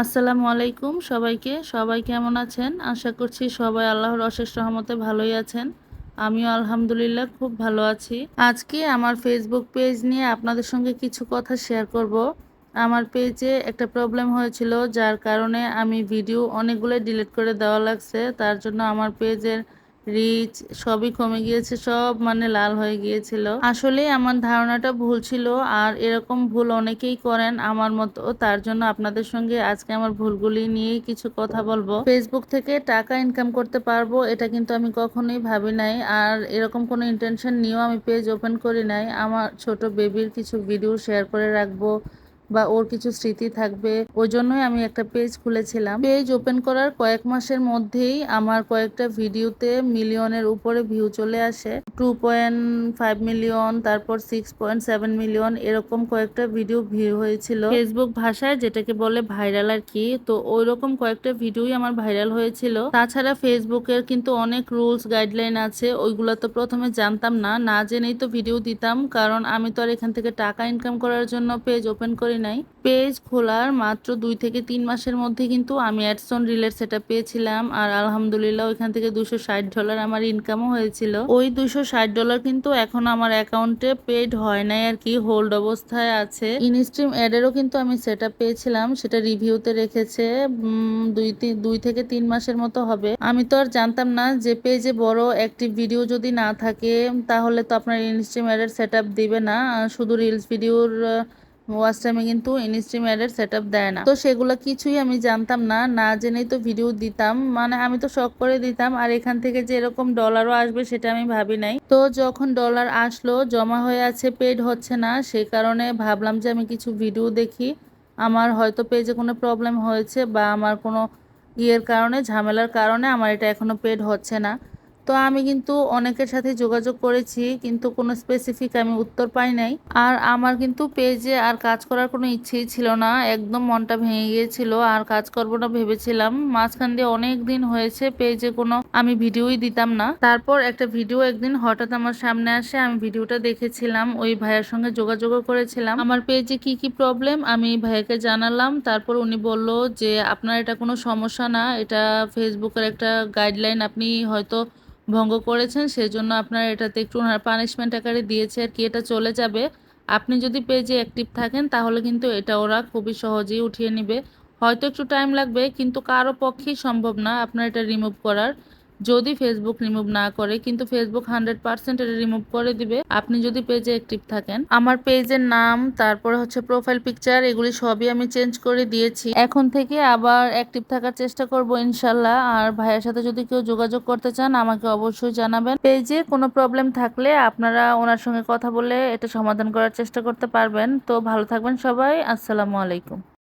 আসসালামু আলাইকুম সবাইকে। সবাই কেমন আছেন? আশা করছি সবাই আল্লাহর অশেষ রহমতে ভালোই আছেন। আমিও আলহামদুলিল্লাহ খুব ভালো আছি। আজকে আমার ফেসবুক পেজ নিয়ে আপনাদের সঙ্গে কিছু কথা শেয়ার করব। আমার পেজে একটা প্রবলেম হয়েছিল, যার কারণে আমি ভিডিও অনেকগুলো ডিলিট করে দেওয়া লাগছে। তার জন্য আমার পেজের রিচ, সবই কমে গিয়েছে, সব মানে লাল হয়ে গিয়েছিল। আসলে আমার ধারণাটা ভুল ছিল আর এরকম ভুল অনেকেই করেন আমার মতো। তার জন্য আপনাদের সঙ্গে আজকে আমার ভুলগুলি নিয়েই কিছু কথা বলব। ফেসবুক থেকে টাকা ইনকাম করতে পারব, এটা কিন্তু আমি কখনোই ভাবি নাই। আর এরকম কোনো ইন্টেনশন নিয়েও আমি পেজ ওপেন করি নাই। আমার ছোট বেবির কিছু ভিডিও শেয়ার করে রাখব। বা ওর কিছু স্মৃতি থাকবে ওই জন্যই আমি একটা পেজ খুলেছিলাম। পেজ ওপেন করার কয়েক মাসের মধ্যেই আমার কয়েকটা ভিডিওতে মিলিয়নের উপরে ভিউ চলে আসে। টু পয়েন্ট ফাইভ মিলিয়ন তারপর সিক্স পয়েন্ট সেভেন মিলিয়ন এরকম কয়েকটা ভিডিও ভিউ হয়েছিল। ফেসবুক ভাষায় যেটাকে বলে ভাইরাল আর কি, তো ওই রকম কয়েকটা ভিডিওই আমার ভাইরাল হয়েছিল। তাছাড়া ফেসবুকের কিন্তু অনেক রুলস গাইডলাইন আছে, ওইগুলো তো প্রথমে জানতাম না। না জেনেই তো ভিডিও দিতাম, কারণ আমি তো আর এখান থেকে টাকা ইনকাম করার জন্য পেজ ওপেন করি নাই। পেজ খোলার মাত্র দুই থেকে তিন মাসের মধ্যে কিন্তু আমি অ্যাডসন রিলের সেটা পেয়েছিলাম আর আলহামদুলিল্লাহ ওইখান থেকে দুশো ষাট ডলার আমার ইনকামও হয়েছিল। ওই দুশো ষাট ডলার কিন্তু এখন আমার অ্যাকাউন্টে পেড হয় নাই আর কি হোল্ড অবস্থায় আছে। ইনস্ট্রিম অ্যাডেরও কিন্তু আমি সেটা পেয়েছিলাম, সেটা রিভিউতে রেখেছে দুই দুই থেকে তিন মাসের মতো হবে। আমি তো আর জানতাম না যে পেজে বড় অ্যাক্টিভ ভিডিও যদি না থাকে, তাহলে তো আপনার ইনস্ট্রিম অ্যাডের সেট দিবে না। শুধু রিলস ভিডিওর ওয়াচ কিন্তু ইনস্ট্রিম অ্যাডের সেট দেয় না। তো সেগুলো কিছুই আমি জানতাম না না জেনেই তো ভিডিও দিতাম। মানে আমি তো শখ করে দিতাম। আর এখান থেকে যে এরকম ডলারও আসবে সেটা আমি ভাবি নাই। তো যখন ডলার আসলো, জমা হয়ে আছে পেড হচ্ছে না, সে কারণে ভাবলাম যে আমি কিছু ভিডিও দেখি। আমার হয়তো পেজে কোনো প্রবলেম হয়েছে বা আমার কোনো ইয়ের কারণে, ঝামেলার কারণে আমার এটা এখনও পেড হচ্ছে না। তো আমি কিন্তু অনেকের সাথে যোগাযোগ করেছি, কিন্তু কোনো স্পেসিফিক আমি উত্তর পাই নাই। আর আমার কিন্তু পেজে আর কাজ করার কোনো ইচ্ছেই ছিল না, একদম মনটা ভেঙে গিয়েছিল, আর কাজ করব না ভেবেছিলাম। মাঝখান দিয়ে অনেক দিন হয়েছে পেজে কোনো আমি ভিডিওই দিতাম না। তারপর একটা ভিডিও একদিন হঠাৎ আমার সামনে আসে, আমি ভিডিওটা দেখেছিলাম, ওই ভাইয়ের সঙ্গে যোগাযোগও করেছিলাম। আমার পেজে কি কি প্রবলেম আমি ভাইয়াকে জানালাম, তারপর উনি বলল যে, আপনার এটা কোনো সমস্যা না, এটা ফেসবুকের একটা গাইডলাইন আপনি হয়তো ভঙ্গ করেছেন, সেজন্য আপনার এটাতে একটু ওনার পানিশমেন্ট আকারে দিয়েছে আর কি, এটা চলে যাবে। আপনি যদি পেজে অ্যাক্টিভ থাকেন, তাহলে কিন্তু এটা ওরা খুবই সহজেই উঠিয়ে নেবে। হয়তো একটু টাইম লাগবে, কিন্তু কারও পক্ষেই সম্ভব না আপনার এটা রিমুভ করার। যদি ফেসবুক রিমুভ না করে, কিন্তু ফেসবুক হান্ড্রেড পার্সেন্ট এটা রিমুভ করে দিবে। আপনি যদি পেজে অ্যাক্টিভ থাকেন, আমার পেজের নাম, তারপরে হচ্ছে প্রোফাইল পিকচার এগুলি সবই আমি চেঞ্জ করে দিয়েছি। এখন থেকে আবার অ্যাক্টিভ থাকার চেষ্টা করব ইনশাল্লাহ। আর ভাইয়ের সাথে যদি কেউ যোগাযোগ করতে চান, আমাকে অবশ্যই জানাবেন। পেজে কোনো প্রবলেম থাকলে আপনারা ওনার সঙ্গে কথা বলে এটা সমাধান করার চেষ্টা করতে পারবেন। তো ভালো থাকবেন সবাই। আসসালামু আলাইকুম।